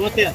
બોતેર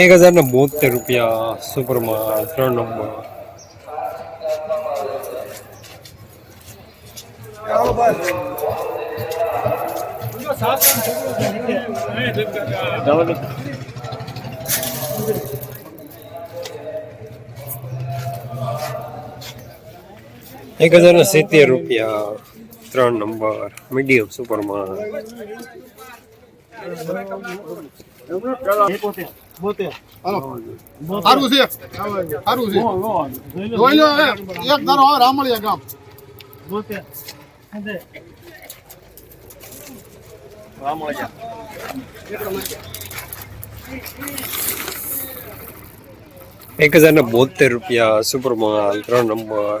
એક હજાર ને બોતેર રૂપિયા સુપરમાં ત્રણ નંબર. એક હજાર ને સિત્તેર રૂપિયા. ત્રણ નંબર. મીડિયમ સુપરમાં એક ધારો હજાર ને બોતેર રૂપિયા સુપરમાં ત્રણ નંબર.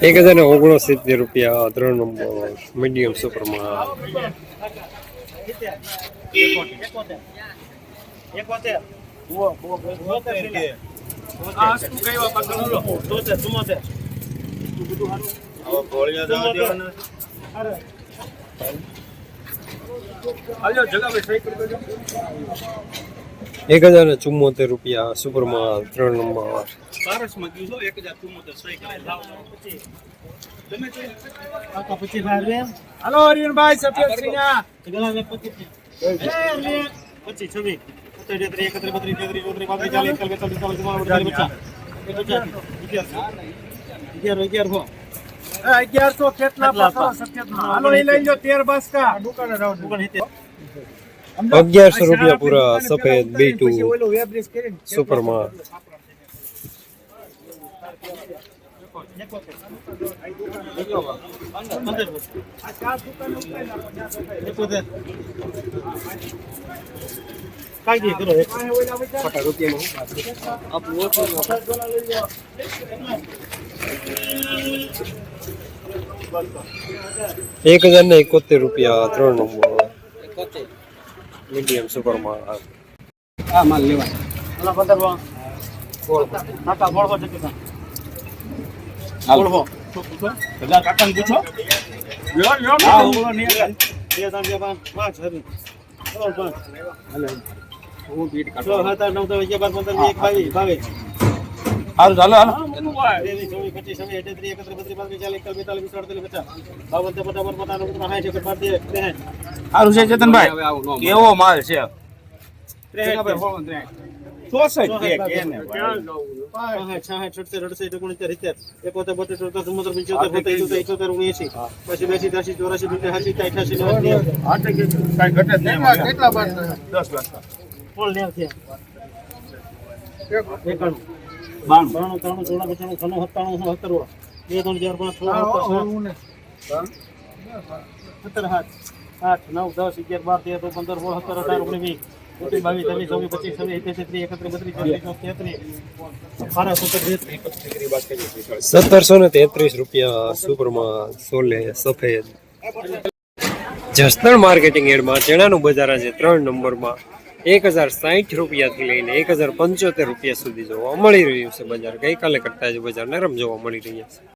એક હજાર ને ઓગણસિત્તેર રૂપિયા ત્રણ નંબર મીડિયમ સુપરમાં કરી દેજો એક હજાર ને ચુમ્મોતેર રૂપિયા સુપરમાં ત્રણ નંબર. પારસમાં ગયું છો એક હજાર ચુમ્મોતેર સહી કરી. લાવો પછી તમે તો કાકા પછી બહાર રે. હાલો હરિયનભાઈ સફેદ સિંગા પચીસ છવ્વીસ. એકત્રીસ બત્રીસ તેત્રીસ ચોત્રીસ પાંત્રીસ ચાલીસ એકતાલીસ બેતાલીસ ચાલીસ અગિયાર અગિયાર હો અગિયારસો કેટલા હાલો એ લઈ લો તેર દુકાને રહો દુકાન હિતે. અગિયારસો રૂપિયા પૂરા સફેદ બેટુ સુપરમાં એક હજાર ને એકોતેર રૂપિયા ત્રણ નંબર. મીડિયમ સુપરમાં ઓલા પંદર કાકા બોળવો છે બોળવો બધા કાકાને પૂછો લ્યો લ્યો હા બોલો નહીં બે ત્રણ બે પાંચ પાંચ હરી પાંચ હું બીટ કાઢો હા આઠ નવ દસ અગિયાર બાર પંદર એક બાવીસ બાવીસ હાલ ચાલો હાલો પચીસ સારું છે ચેતનભાઈ? કેવો માલ છે? બાણું. બાણું ત્રાણું ચોળા પચાણું છન્નું સત્તાણું સત્તર બે ત્રણ ચાર પાંચ છ સાત સત્તર સાત. આઠ, નવ, દસ, અગિયાર, બાર, તેર પંદર, સોળ અઢાર, ઓગણીસ સત્તરસો ને તેત્રીસ રૂપિયા સુપરમાં સોલે, સફેદ. જસદણ માર્કેટિંગ એડમાં ચણાનું બજાર આજે ત્રણ નંબરમાં. એક હજાર સાહીઠ રૂપિયાથી લઈને એક હજાર પંચોતેર રૂપિયા સુધી જોવા મળી રહ્યું છે બજાર. ગઈકાલે કરતા આજે બજાર નરમ જોવા મળી રહ્યા છે.